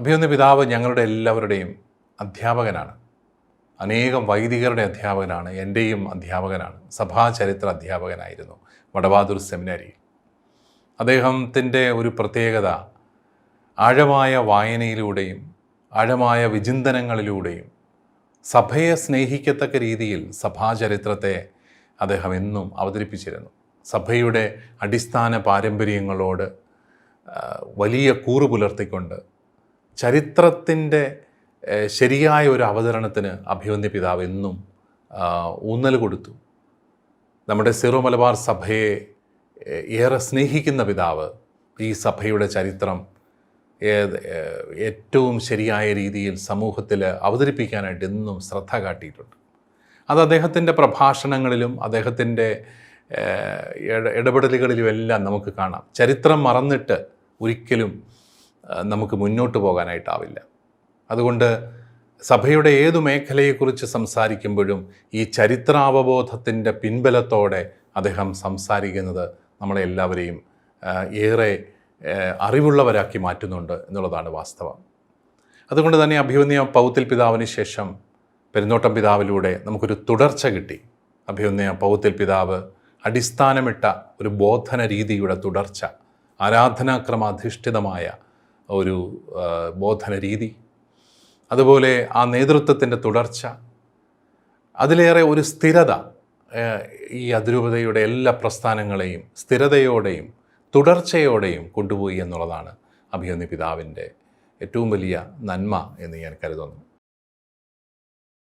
അഭിമന്യ പിതാവ് ഞങ്ങളുടെ എല്ലാവരുടെയും അധ്യാപകനാണ്. അനേകം വൈദികരുടെ അധ്യാപകനാണ് എന്റെയും അധ്യാപകനാണ്. സഭാചരിത്ര അധ്യാപകനായിരുന്നു വടവാതൂർ സെമിനാരി. അദ്ദേഹത്തിന്റെ ഒരു പ്രത്യേകത ആഴമായ വായനയിലൂടെയും ആഴമായ വിചിന്തനങ്ങളിലൂടെയും സഭയെ സ്നേഹിക്കത്തക്ക രീതിയിൽ സഭാചരിത്രത്തെ അദ്ദേഹം എന്നും അവതരിപ്പിച്ചിരുന്നു. സഭയുടെ അടിസ്ഥാന പാരമ്പര്യങ്ങളോട് വലിയ കൂറ് പുലർത്തിക്കൊണ്ട് ചരിത്രത്തിന്റെ ശരിയായ ഒരു അവതരണത്തിന് അഭിവന്യ പിതാവ് എന്നും ഊന്നൽ കൊടുത്തു. നമ്മുടെ സിറോ മലബാർ സഭയെ ഏറെ സ്നേഹിക്കുന്ന പിതാവ് ഈ സഭയുടെ ചരിത്രം ഏറ്റവും ശരിയായ രീതിയിൽ സമൂഹത്തിൽ അവതരിപ്പിക്കാനായിട്ട് എന്നും ശ്രദ്ധ കാട്ടിയിട്ടുണ്ട്. അത് അദ്ദേഹത്തിന്റെ പ്രഭാഷണങ്ങളിലും അദ്ദേഹത്തിന്റെ ഇടപെടലുകളിലുമെല്ലാം നമുക്ക് കാണാം. ചരിത്രം മറന്നിട്ട് ഒരിക്കലും നമുക്ക് മുന്നോട്ട് പോകാനായിട്ടാവില്ല. അതുകൊണ്ട് സഭയുടെ ഏതു മേഖലയെക്കുറിച്ച് സംസാരിക്കുമ്പോഴും ഈ ചരിത്രാവബോധത്തിന്റെ പിൻബലത്തോടെ അദ്ദേഹം സംസാരിക്കുന്നത് നമ്മളെ എല്ലാവരെയും ഏറെ അറിവുള്ളവരാക്കി മാറ്റുന്നുണ്ട് എന്നുള്ളതാണ് വാസ്തവം. അതുകൊണ്ട് തന്നെ അഭിമന്യ പൗത്തിൽ പിതാവിന് ശേഷം പെരുന്നോട്ടം പിതാവിലൂടെ നമുക്കൊരു തുടർച്ച കിട്ടി. അഭിമന്യ പൗത്തിൽ പിതാവ് അടിസ്ഥാനമിട്ട ഒരു ബോധന രീതിയുടെ തുടർച്ച ആരാധനാക്രമാധിഷ്ഠിതമായ ഒരു ബോധന രീതി അതുപോലെ ആ നേതൃത്വത്തിന്റെ തുടർച്ച. അതിലേറെ ഒരു സ്ഥിരത ഈ അതിരൂപതയുടെ എല്ലാ പ്രസ്ഥാനങ്ങളെയും സ്ഥിരതയോടെയും തുടർച്ചയോടെയും കൊണ്ടുപോയി എന്നുള്ളതാണ് അഭിമന്യ പിതാവിന്റെ ഏറ്റവും വലിയ നന്മ എന്ന് ഞാൻ കരുതുന്നു.